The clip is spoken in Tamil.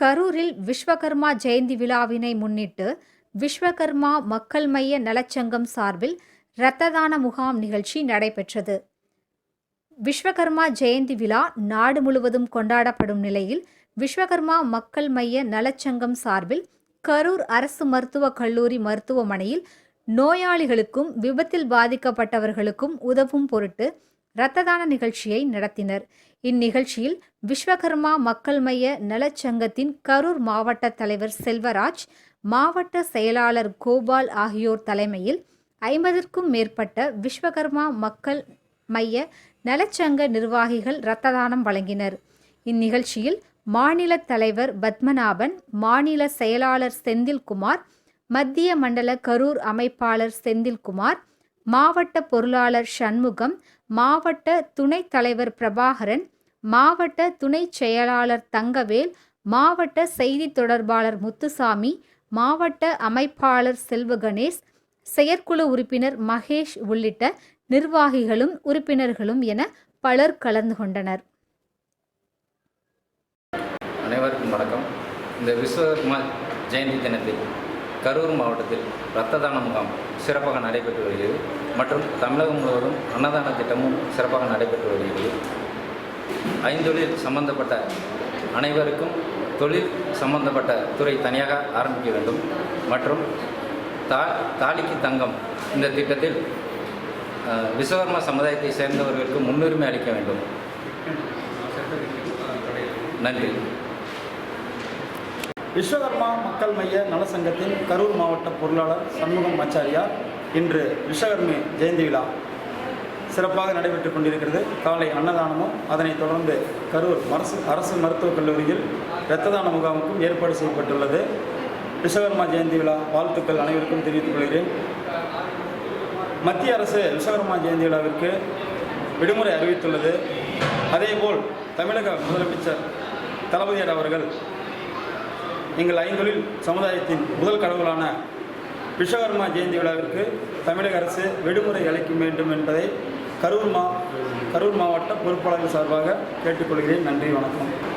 கரூரில் விஸ்வகர்மா ஜெயந்தி விழாவினை முன்னிட்டு விஸ்வகர்மா மக்கள் மைய நலச்சங்கம் சார்பில் இரத்த தான முகாம் நிகழ்ச்சி நடைபெற்றது. விஸ்வகர்மா ஜெயந்தி விழா நாடு முழுவதும் கொண்டாடப்படும் நிலையில் விஸ்வகர்மா மக்கள் மைய நலச்சங்கம் சார்பில் கரூர் அரசு மருத்துவக் கல்லூரி மருத்துவமனையில் நோயாளிகளுக்கும் விபத்தில் பாதிக்கப்பட்டவர்களுக்கும் உதவும் பொருட்டு இரத்த தான நிகழ்ச்சியை நடத்தினர். இந்நிகழ்ச்சியில் விஸ்வகர்மா மக்கள் மைய நலச்சங்கத்தின் கரூர் மாவட்ட தலைவர் செல்வராஜ் மாவட்ட செயலாளர் கோபால் ஆகியோர் தலைமையில் ஐம்பதற்கும் மேற்பட்ட விஸ்வகர்மா மக்கள் மைய நலச்சங்க நிர்வாகிகள் இரத்த தானம் வழங்கினர். இந்நிகழ்ச்சியில் மாநில தலைவர் பத்மநாபன் மாநில செயலாளர் செந்தில்குமார் மத்திய மண்டல கரூர் அமைப்பாளர் செந்தில்குமார் மாவட்ட பொருளாளர் சண்முகம் மாவட்ட துணைத் தலைவர் பிரபாகரன் மாவட்ட துணை செயலாளர் தங்கவேல் மாவட்ட செய்தி தொடர்பாளர் முத்துசாமி மாவட்ட அமைப்பாளர் செல்வகணேஷ் செயற்குழு உறுப்பினர் மகேஷ் உள்ளிட்ட நிர்வாகிகளும் உறுப்பினர்களும் என பலர் கலந்து கொண்டனர். அனைவருக்கும் வணக்கம். இந்த விஸ்வகர்மா ஜெயந்தி தினத்தில் கரூர் மாவட்டத்தில் இரத்த தான முகாம் சிறப்பாக நடைபெற்று வருகிறது மற்றும் தமிழகம் முழுவதும் அன்னதான திட்டமும் சிறப்பாக நடைபெற்று வருகிறது. ஐந்தொழில் சம்பந்தப்பட்ட அனைவருக்கும் தொழில் சம்பந்தப்பட்ட துறை தனியாக ஆரம்பிக்க வேண்டும். மற்றும் தா தாலிக்கு தங்கம் இந்த திட்டத்தில் அஹ், விஸ்வகர்மா சமுதாயத்தை சேர்ந்தவர்களுக்கு முன்னுரிமை அளிக்க வேண்டும். நன்றி. விஸ்வகர்மா மக்கள் மைய நலசங்கத்தின் கரூர் மாவட்ட பொருளாளர் சண்முகம் ஆச்சாரியார் இன்று விஸ்வகர்மி ஜெயந்தி விழா சிறப்பாக நடைபெற்றுக் கொண்டிருக்கிறது. காலை அன்னதானமும் அதனைத் தொடர்ந்து கரூர் அரசு அரசு மருத்துவக் கல்லூரியில் இரத்த தான முகாமுக்கும் ஏற்பாடு செய்யப்பட்டுள்ளது. விஸ்வகர்மா ஜெயந்தி விழா வாழ்த்துக்கள் அனைவருக்கும் தெரிவித்துக் கொள்கிறேன். மத்திய அரசு விஸ்வகர்மா ஜெயந்தி விழாவிற்கு விடுமுறை அறிவித்துள்ளது. அதேபோல் தமிழக முதலமைச்சர் தளபதியார் அவர்கள் எங்கள் ஐந்தொழில் சமுதாயத்தின் முதல் கடவுளான விஸ்வகர்மா ஜெயந்தி விழாவிற்கு தமிழக அரசு விடுமுறை அளிக்க வேண்டும் என்பதை கரூர் மா கரூர் மாவட்ட பொறுப்பாளர்கள் சார்பாக கேட்டுக்கொள்கிறேன். நன்றி வணக்கம்.